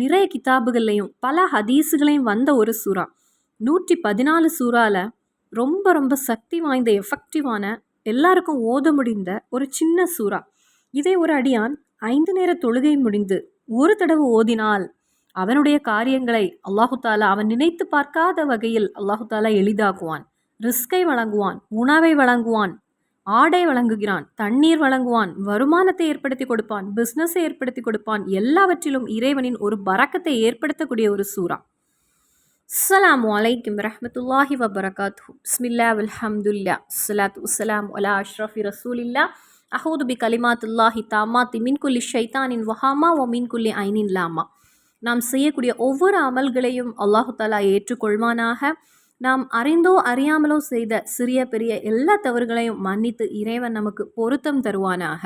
நிறைய கிதாபுகள்லையும் பல ஹதீஸுகளையும் வந்த ஒரு சூறா. நூற்றி பதினாலு சூறால ரொம்ப ரொம்ப சக்தி வாய்ந்த எஃபெக்டிவான எல்லாருக்கும் ஓத முடிந்த ஒரு சின்ன சூறா. இதே ஒரு அடியான் ஐந்து நேர தொழுகை முடிந்து ஒரு தடவை ஓதினால் அவனுடைய காரியங்களை அல்லாஹு தாலா அவன் நினைத்து பார்க்காத வகையில் அல்லாஹு தாலா எளிதாக்குவான். ரிஸ்கை வழங்குவான் உணவை வழங்குவான் ஆடை வழங்குகிறான் தண்ணீர் வழங்குவான் வருமானத்தை ஏற்படுத்தி கொடுப்பான் பிஸ்னஸை ஏற்படுத்தி கொடுப்பான் எல்லாவற்றிலும் இறைவனின் ஒரு பறக்கத்தை ஏற்படுத்தக்கூடிய ஒரு சூறா. அஸ்லாம் வலைக்கம் ரஹமத்துல்லாஹி வபரகாத் பிஸ்மில்லா அல்ஹம்துல்லா சலாத் உஸ்லாம் அலா அஷ்ரஃபி ரசூலில்லா. அஹூது பி கலிமாத்துல்லாஹி தாமா திமின் குல்லி ஷைத்தானின் வஹாமா ஒ மின் குல்லி ஐனின் லாமா. நாம் செய்யக்கூடிய ஒவ்வொரு அமல்களையும் அல்லாஹு தாலா ஏற்றுக்கொள்வானாக. நாம் அறிந்தோ அறியாமலோ செய்த சிறிய பெரிய எல்லா தவறுகளையும் மன்னித்து இறைவன் நமக்கு பொருத்தம் தருவானாக.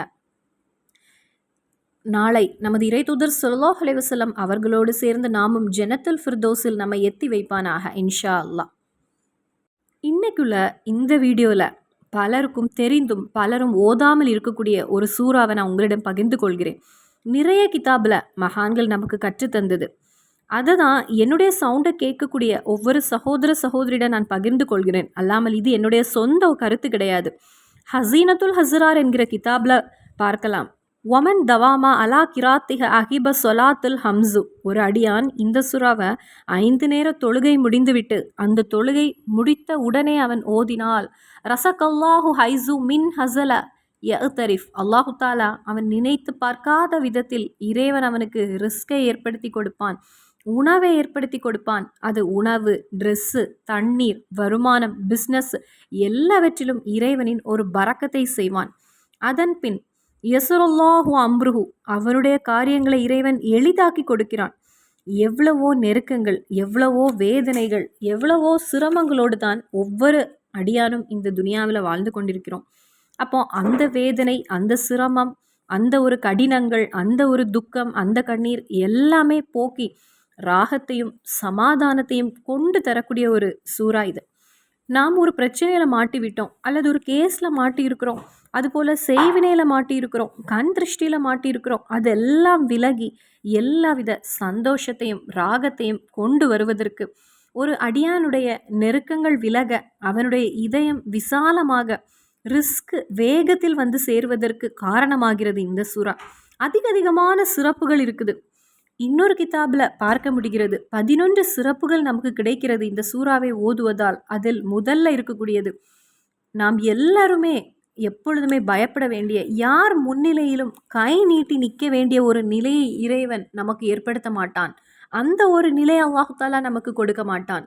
நாளை நமது இறை தூதர் சொல்லாஹ் அலைவசல்லம் அவர்களோடு சேர்ந்து நாமும் ஜெனத்தல் ஃபிர்தோஸில் நம்ம எத்தி வைப்பானாக இன்ஷா அல்லாஹ் இன்னைக்குள்ள இந்த வீடியோவில் பலருக்கும் தெரிந்தும் பலரும் ஓதாமல் இருக்கக்கூடிய ஒரு சூறாவை நான் உங்களிடம் பகிர்ந்து கொள்கிறேன். நிறைய கிதாபில் மகான்கள் நமக்கு கற்றுத்தந்தது. அதை தான் என்னுடைய சவுண்டை கேட்கக்கூடிய ஒவ்வொரு சகோதர சகோதரியிடம் நான் பகிர்ந்து கொள்கிறேன். அல்லாமல் இது என்னுடைய சொந்த கருத்து கிடையாது. ஹசீனத்துல் ஹசரார் என்கிற கிதாபில் பார்க்கலாம். ஒமன் தவாமா அலா கிராத்திக அகிப சொலாத்துல் ஹம்சு. ஒரு அடியான் இந்த சுறாவை ஐந்து நேர தொழுகை முடிந்துவிட்டு அந்த தொழுகை முடித்த உடனே அவன் ஓதினால் ரசகல்லாஹு ஹைசு மின் ஹசல யத்தரிஃப் அல்லாஹு தாலா அவன் நினைத்து பார்க்காத விதத்தில் இறைவன் அவனுக்கு ரிஸ்கை ஏற்படுத்தி கொடுப்பான். உணவை ஏற்படுத்தி கொடுப்பான். அது உணவு ட்ரெஸ்ஸு தண்ணீர் வருமானம் பிஸ்னஸ் எல்லாவற்றிலும் இறைவனின் ஒரு பறக்கத்தை செய்வான். அதன் பின் யசுருல்லாஹு அம்ருஹு அவருடைய காரியங்களை இறைவன் எளிதாக்கி கொடுக்கிறான். எவ்வளவோ நெருக்கங்கள் எவ்வளவோ வேதனைகள் எவ்வளவோ சிரமங்களோடு தான் ஒவ்வொரு அடியானும் இந்த துனியாவில் வாழ்ந்து கொண்டிருக்கிறோம். அப்போ அந்த வேதனை அந்த சிரமம் அந்த ஒரு கடினங்கள் அந்த ஒரு துக்கம் அந்த கண்ணீர் எல்லாமே போக்கி ராகத்தையும் சமாதானத்தையும் கொண்டு தரக்கூடிய ஒரு சூறா இது. நாம் ஒரு பிரச்சனையில் மாட்டி விட்டோம் அல்லது ஒரு கேஸில் மாட்டியிருக்கிறோம் அதுபோல் செய்வினையில் மாட்டியிருக்கிறோம் கண் திருஷ்டியில் மாட்டியிருக்கிறோம் அதெல்லாம் விலகி எல்லாவித சந்தோஷத்தையும் ராகத்தையும் கொண்டு வருவதற்கு ஒரு அடியானுடைய நெருக்கங்கள் விலக அவனுடைய இதயம் விசாலமாக ரிஸ்க் வேகத்தில் வந்து சேருவதற்கு காரணமாகிறது இந்த சுறா. அதிக அதிகமான சிறப்புகள் இருக்குது. இன்னொரு கிதாபில் பார்க்க முடிகிறது. பதினொன்று சிறப்புகள் நமக்கு கிடைக்கிறது. இந்த சூறாவை ஓதுவதால் அதில் முதல்ல இருக்கக்கூடியது. நாம் எல்லாருமே எப்பொழுதுமே பயப்பட வேண்டிய யார் முன்னிலையிலும் கை நீட்டி நிற்க வேண்டிய ஒரு நிலையை இறைவன் நமக்கு ஏற்படுத்த மாட்டான். அந்த ஒரு நிலை அல்லாஹாலா நமக்கு கொடுக்க மாட்டான்.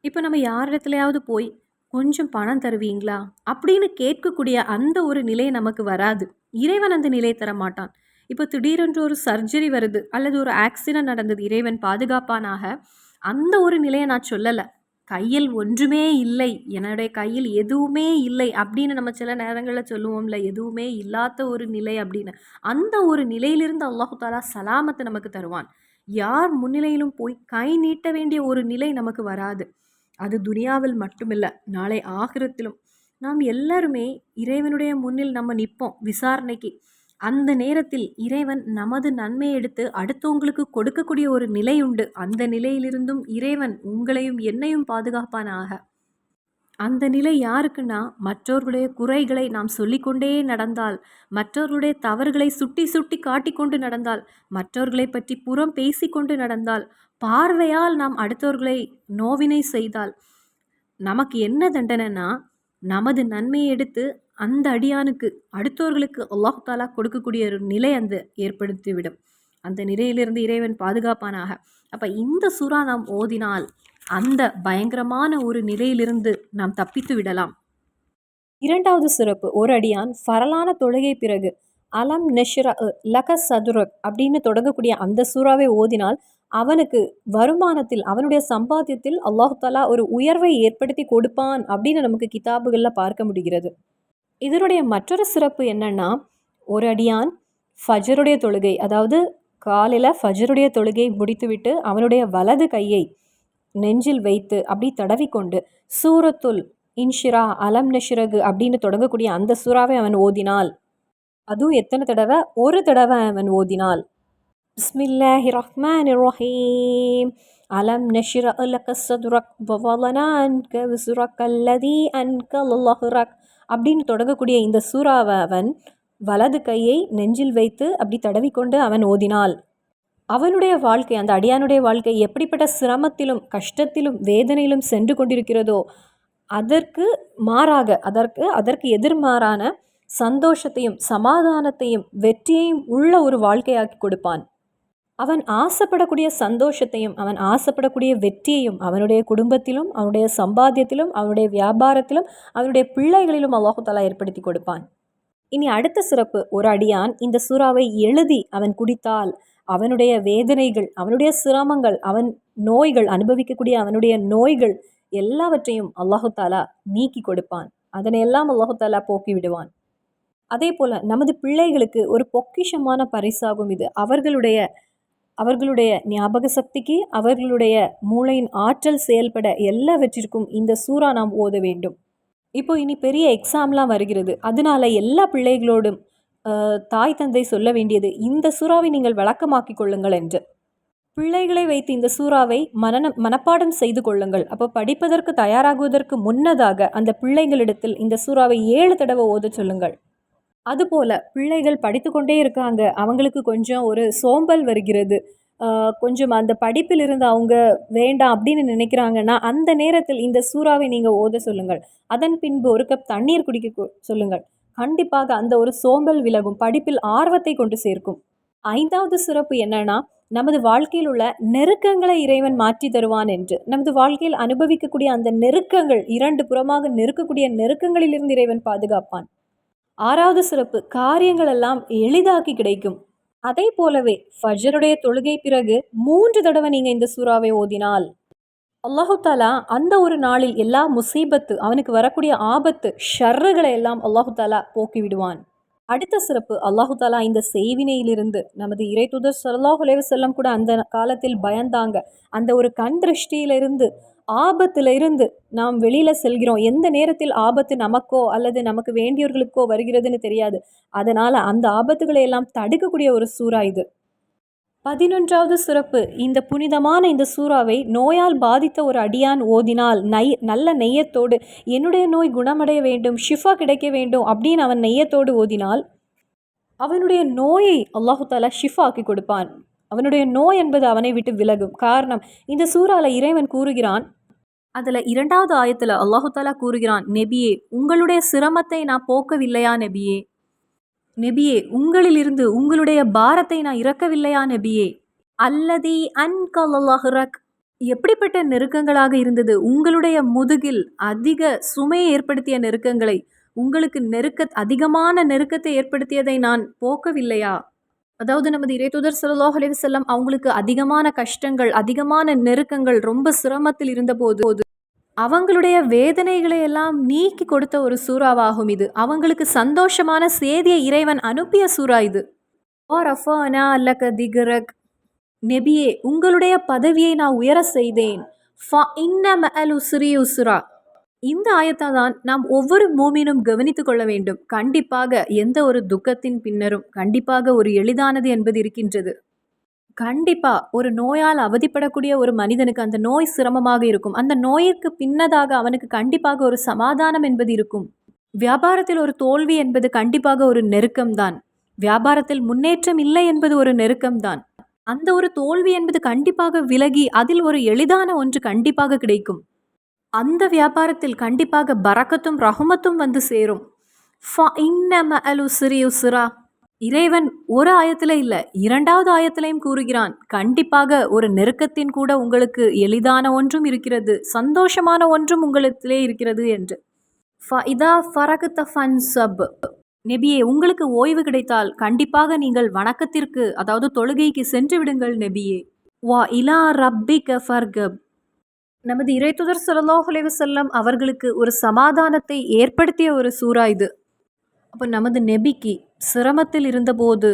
இப்போ நம்ம யாரிடத்துலையாவது போய் கொஞ்சம் பணம் தருவீங்களா? அப்படின்னு கேட்கக்கூடிய அந்த ஒரு நிலை நமக்கு வராது. இறைவன் அந்த நிலையை தர மாட்டான் இப்போ திடீரென்று ஒரு சர்ஜரி வருது அல்லது ஒரு ஆக்சிடென்ட் நடந்தது இறைவன் பாதுகாப்பானாக அந்த ஒரு நிலையை நான் சொல்லலை. கையில் ஒன்றுமே இல்லை. என்னுடைய கையில் எதுவுமே இல்லை அப்படின்னு நம்ம சில நேரங்களில் சொல்லுவோம்ல எதுவுமே இல்லாத ஒரு நிலை அப்படின்னு. அந்த ஒரு நிலையிலிருந்து அல்லாஹு தாலா சலாமத்தை நமக்கு தருவான். யார் முன்னிலையிலும் போய் கை நீட்ட வேண்டிய ஒரு நிலை நமக்கு வராது. அது துனியாவில் மட்டுமில்லை நாளை ஆகிரத்திலும். நாம் எல்லாருமே இறைவனுடைய முன்னில் நம்ம நிற்போம் விசாரணைக்கு. அந்த நேரத்தில் இறைவன் நமது நன்மை எடுத்து அடுத்தவங்களுக்கு கொடுக்கக்கூடிய ஒரு நிலை உண்டு. அந்த நிலையிலிருந்தும் இறைவன் உங்களையும் என்னையும் பாதுகாப்பானாக. அந்த நிலை யாருக்குன்னா மற்றவர்களுடைய குறைகளை நாம் சொல்லிக்கொண்டே நடந்தால் மற்றவர்களுடைய தவறுகளை சுட்டி சுட்டி காட்டிக்கொண்டு நடந்தால் மற்றவர்களை பற்றி புறம் பேசிக்கொண்டு நடந்தால் பார்வையால் நாம் அடுத்தவர்களை நோவினை செய்தால் நமக்கு என்ன தண்டனைனா நமது நன்மையை எடுத்து அந்த அடியானுக்கு அடுத்தவர்களுக்கு அல்லாஹ் தாலா கொடுக்கக்கூடிய ஒரு நிலை அந்த ஏற்படுத்திவிடும். அந்த நிலையிலிருந்து இறைவன் பாதுகாப்பானாக. அப்போ இந்த சுறா நாம் ஓதினால் அந்த பயங்கரமான ஒரு நிலையிலிருந்து நாம் தப்பித்து விடலாம். இரண்டாவது சிறப்பு ஒரு அடியான் பரலான தொழுகை பிறகு அலம் நெஷ்ரா லக சதுரக் அப்படின்னு தொடங்கக்கூடிய அந்த சூறாவை ஓதினால் அவனுக்கு வருமானத்தில் அவனுடைய சம்பாத்தியத்தில் அல்லாஹாலா ஒரு உயர்வை ஏற்படுத்தி கொடுப்பான் அப்படின்னு நமக்கு கிதாபுகளில் பார்க்க முடிகிறது. இதனுடைய மற்றொரு சிறப்பு என்னன்னா ஒரு அடியான் ஃபஜருடைய தொழுகை அதாவது காலையில் ஃபஜருடைய தொழுகை முடித்துவிட்டு அவனுடைய வலது கையை நெஞ்சில் வைத்து அப்படி தடவிக்கொண்டு சூரத்துல் இன்ஷிரா அலம் நஷிரகு அப்படின்னு தொடங்கக்கூடிய அந்த சூறாவை அவன் ஓதினால் அதுவும் எத்தனை தடவை? ஒரு தடவை அவன் ஓதினால் பிஸ்மில்லாஹி ரஹ்மான் ரஹீம். அலம் لك லக ووضعنا عنك وزرك الذي أنك லஹ்ரக் அப்படின்னு தொடங்கக்கூடிய இந்த சூறாவை அவன் வலது கையை நெஞ்சில் வைத்து அப்படி தடவிக்கொண்டு அவன் ஓதினாள். அவனுடைய வாழ்க்கை அந்த அடியானுடைய வாழ்க்கை எப்படிப்பட்ட சிரமத்திலும் கஷ்டத்திலும் வேதனையிலும் சென்று கொண்டிருக்கிறதோ அதற்கு மாறாக அதற்கு அதற்கு எதிர்மாறான சந்தோஷத்தையும் சமாதானத்தையும் வெற்றியையும் உள்ள ஒரு வாழ்க்கையாக்கி கொடுப்பான். அவன் ஆசைப்படக்கூடிய சந்தோஷத்தையும் அவன் ஆசைப்படக்கூடிய வெற்றியையும் அவனுடைய குடும்பத்திலும் அவனுடைய சம்பாத்தியத்திலும் அவனுடைய வியாபாரத்திலும் அவனுடைய பிள்ளைகளிலும் அல்லாஹு ஏற்படுத்தி கொடுப்பான். இனி அடுத்த சிறப்பு ஒரு அடியான் இந்த சூறாவை எழுதி அவன் குடித்தால் அவனுடைய வேதனைகள் அவனுடைய சிரமங்கள் அவன் நோய்கள் அனுபவிக்கக்கூடிய அவனுடைய நோய்கள் எல்லாவற்றையும் அல்லாஹு தாலா நீக்கி கொடுப்பான். அதனையெல்லாம் அல்லாஹு தாலா போக்கி விடுவான். அதே போல் நமது பிள்ளைகளுக்கு ஒரு பொக்கிஷமான பரிசாகும் இது. அவர்களுடைய அவர்களுடைய ஞாபக சக்திக்கு அவர்களுடைய மூளையின் ஆற்றல் செயல்பட எல்லாவற்றிற்கும் இந்த சூறா நாம் ஓத வேண்டும். இப்போ இனி பெரிய எக்ஸாம்லாம் வருகிறது. அதனால எல்லா பிள்ளைகளோடும் தாய் தந்தை சொல்ல வேண்டியது இந்த சூறாவை நீங்கள் வழக்கமாக்கிக் கொள்ளுங்கள் என்று. பிள்ளைகளை வைத்து இந்த சூறாவை மனநம் மனப்பாடம் செய்து கொள்ளுங்கள். அப்போ படிப்பதற்கு தயாராகுவதற்கு முன்னதாக அந்த பிள்ளைகளிடத்தில் இந்த சூறாவை ஏழு தடவை ஓத சொல்லுங்கள். அதுபோல் பிள்ளைகள் படித்து கொண்டே இருக்காங்க. அவங்களுக்கு கொஞ்சம் ஒரு சோம்பல் வருகிறது. கொஞ்சம் அந்த படிப்பில் இருந்து அவங்க வேண்டாம் அப்படின்னு நினைக்கிறாங்கன்னா அந்த நேரத்தில் இந்த சூறாவை நீங்கள் ஓத சொல்லுங்கள். அதன் பின்பு ஒரு கப் தண்ணீர் குடிக்க சொல்லுங்கள். கண்டிப்பாக அந்த ஒரு சோம்பல் விலகும். படிப்பில் ஆர்வத்தை கொண்டு சேர்க்கும். ஐந்தாவது சிறப்பு என்னன்னா நமது வாழ்க்கையில் உள்ள நெருக்கங்களை இறைவன் மாற்றி தருவான் என்று. நமது வாழ்க்கையில் அனுபவிக்கக்கூடிய அந்த நெருக்கங்கள் இரண்டு புறமாக நெருக்கக்கூடிய நெருக்கங்களிலிருந்து இறைவன் பாதுகாப்பான். ஆறாவது சிறப்பு காரியங்கள் எல்லாம் எளிதாக்கி கிடைக்கும். அதே போலவே ஃபஜருடைய தொழுகை பிறகு மூன்று தடவை நீங்கள் இந்த சூறாவை ஓதினால் அல்லாஹு தாலா அந்த ஒரு நாளில் எல்லா முசீபத்து அவனுக்கு வரக்கூடிய ஆபத்து ஷர்றுகளை எல்லாம் அல்லாஹு தாலா போக்கி விடுவான். அடுத்த சிறப்பு அல்லாஹு தாலா இந்த செய்வினையிலிருந்து நமது இறை தூதர் சல்லாஹ் செல்லம் கூட அந்த காலத்தில் பயந்தாங்க. அந்த ஒரு கண் திருஷ்டியிலிருந்து ஆபத்தில் இருந்து நாம் வெளியில் செல்கிறோம். எந்த நேரத்தில் ஆபத்து நமக்கோ அல்லது நமக்கு வேண்டியவர்களுக்கோ வருகிறதுன்னு தெரியாது. அதனால் அந்த ஆபத்துகளை எல்லாம் தடுக்கக்கூடிய ஒரு சூறா இது. பதினொன்றாவது சிறப்பு இந்த புனிதமான இந்த சூறாவை நோயால் பாதித்த ஒரு அடியான் ஓதினால் நை நல்ல நெய்யத்தோடு என்னுடைய நோய் குணமடைய வேண்டும் ஷிஃபா கிடைக்க வேண்டும் அப்படின்னு அவன் நெய்யத்தோடு ஓதினால் அவனுடைய நோயை அல்லாஹு தாலா ஷிஃபா ஆக்கி கொடுப்பான். அவனுடைய நோய் என்பது அவனை விட்டு விலகும். காரணம் இந்த சூறாவில் இறைவன் கூறுகிறான் அதில் இரண்டாவது ஆயத்தில் அல்லாஹு தாலா கூறுகிறான் நெபியே உங்களுடைய சிரமத்தை நான் போக்கவில்லையா நெபியே? நெபியே உங்களிலிருந்து உங்களுடைய பாரத்தை நான் இறக்கவில்லையா நெபியே? அல்லதி அன்கல்லாஹுரக் எப்படிப்பட்ட நெருக்கங்களாக இருந்தது? உங்களுடைய முதுகில் அதிக சுமையை ஏற்படுத்திய நெருக்கங்களை உங்களுக்கு நெருக்க அதிகமான நெருக்கத்தை ஏற்படுத்தியதை நான் போக்கவில்லையா? அதாவது நமது இறைத்துதர் சல்லாஹ் அலைவசல்லம் அவங்களுக்கு அதிகமான கஷ்டங்கள் அதிகமான நெருக்கங்கள் ரொம்ப சிரமத்தில் இருந்தபோது அவங்களுடைய வேதனைகளை எல்லாம் நீக்கி கொடுத்த ஒரு சூறாவாகும் இது. அவங்களுக்கு சந்தோஷமான சேதியை இறைவன் அனுப்பிய சூறா இது. அல்லக திகரக். நெபியே உங்களுடைய பதவியை நான் உயர செய்தேன். உசுரா இந்த ஆயத்தை தான் நாம் ஒவ்வொரு மூமினும் கவனித்து கொள்ள வேண்டும். கண்டிப்பாக எந்த ஒரு துக்கத்தின் பின்னரும் கண்டிப்பாக ஒரு எளிதானது என்பது இருக்கின்றது. கண்டிப்பாக ஒரு நோயால் அவதிப்படக்கூடிய ஒரு மனிதனுக்கு அந்த நோய் சிரமமாக இருக்கும். அந்த நோயிற்கு பின்னதாக அவனுக்கு கண்டிப்பாக ஒரு சமாதானம் என்பது இருக்கும். வியாபாரத்தில் ஒரு தோல்வி என்பது கண்டிப்பாக ஒரு நெருக்கம்தான் வியாபாரத்தில் முன்னேற்றம் இல்லை என்பது ஒரு நெருக்கம்தான் அந்த ஒரு தோல்வி என்பது கண்டிப்பாக விலகி அதில் ஒரு எளிதான ஒன்று கண்டிப்பாக கிடைக்கும். அந்த வியாபாரத்தில் கண்டிப்பாக பறக்கத்தும் ரஹமத்தும் வந்து சேரும். இறைவன் ஒரு ஆயத்தில் இல்லை இரண்டாவது ஆயத்திலையும் கூறுகிறான். கண்டிப்பாக ஒரு நெருக்கத்தின் கூட உங்களுக்கு எளிதான ஒன்றும் இருக்கிறது சந்தோஷமான ஒன்றும் உங்களிடத்திலே இருக்கிறது என்று. இதா ஃபன் சப் நெபியே உங்களுக்கு ஓய்வு கிடைத்தால் கண்டிப்பாக நீங்கள் வணக்கத்திற்கு அதாவது தொழுகைக்கு சென்று விடுங்கள் நெபியே. வா இலா ரப்பிக ஃபர்கப். நமது இறைத்துதர் சல்லாஹ் செல்லம் அவர்களுக்கு ஒரு சமாதானத்தை ஏற்படுத்திய ஒரு சூறா இது. அப்போ நமது நெபிக்கு சிரமத்தில் இருந்தபோது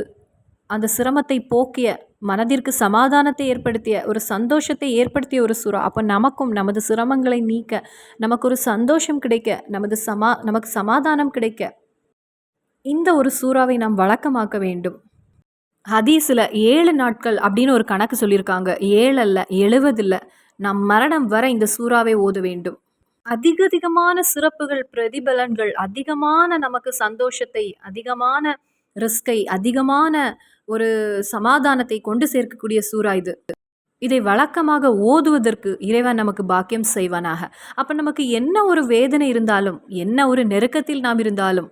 அந்த சிரமத்தை போக்கிய மனதிற்கு சமாதானத்தை ஏற்படுத்திய ஒரு சந்தோஷத்தை ஏற்படுத்திய ஒரு சுறா. அப்போ நமக்கும் நமது சிரமங்களை நீக்க நமக்கு ஒரு சந்தோஷம் கிடைக்க நமது சமா நமக்கு சமாதானம் கிடைக்க இந்த ஒரு சூறாவை நாம் வழக்கமாக்க வேண்டும். ஹதீஸில் ஏழு நாட்கள் அப்படின்னு ஒரு கணக்கு சொல்லியிருக்காங்க. ஏழு அல்ல எழுவது இல்லை நம் மரணம் வர இந்த சூறாவை ஓத வேண்டும். அதிக அதிகமான சிறப்புகள் பிரதிபலன்கள் அதிகமான நமக்கு சந்தோஷத்தை அதிகமான ரிஸ்கை அதிகமான ஒரு சமாதானத்தை கொண்டு சேர்க்கக்கூடிய சூறா இது. இதை வழக்கமாக ஓதுவதற்கு இறைவன் நமக்கு பாக்கியம் செய்வானாக. அப்போ நமக்கு என்ன ஒரு வேதனை இருந்தாலும் என்ன ஒரு நெருக்கத்தில் நாம் இருந்தாலும்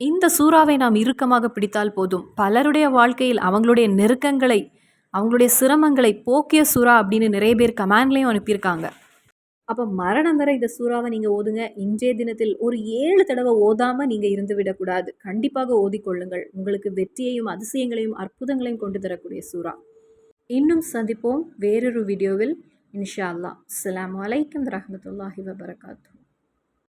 இந்த சூறாவை நாம் இறுக்கமாக பிடித்தால் போதும். பலருடைய வாழ்க்கையில் அவங்களுடைய நெருக்கங்களை அவங்களுடைய சிரமங்களை போக்கிய சூறா அப்படின்னு நிறைய பேர் கமெண்ட்லேயும் அனுப்பியிருக்காங்க. அப்போ மரணம் வரை இந்த சூறாவை நீங்கள் ஓதுங்க. இன்றைய தினத்தில் ஒரு ஏழு தடவை ஓதாமல் நீங்கள் இருந்து விடக்கூடாது. கண்டிப்பாக ஓதிக்கொள்ளுங்கள் உங்களுக்கு வெற்றியையும் அதிசயங்களையும் அற்புதங்களையும் கொண்டு தரக்கூடிய சூறா. இன்னும் சந்திப்போம் வேறொரு வீடியோவில். இன்ஷா அல்லா அஸ்ஸலாமு அலைக்கும் வரஹ்மத்துல்லாஹி வபரகாத்து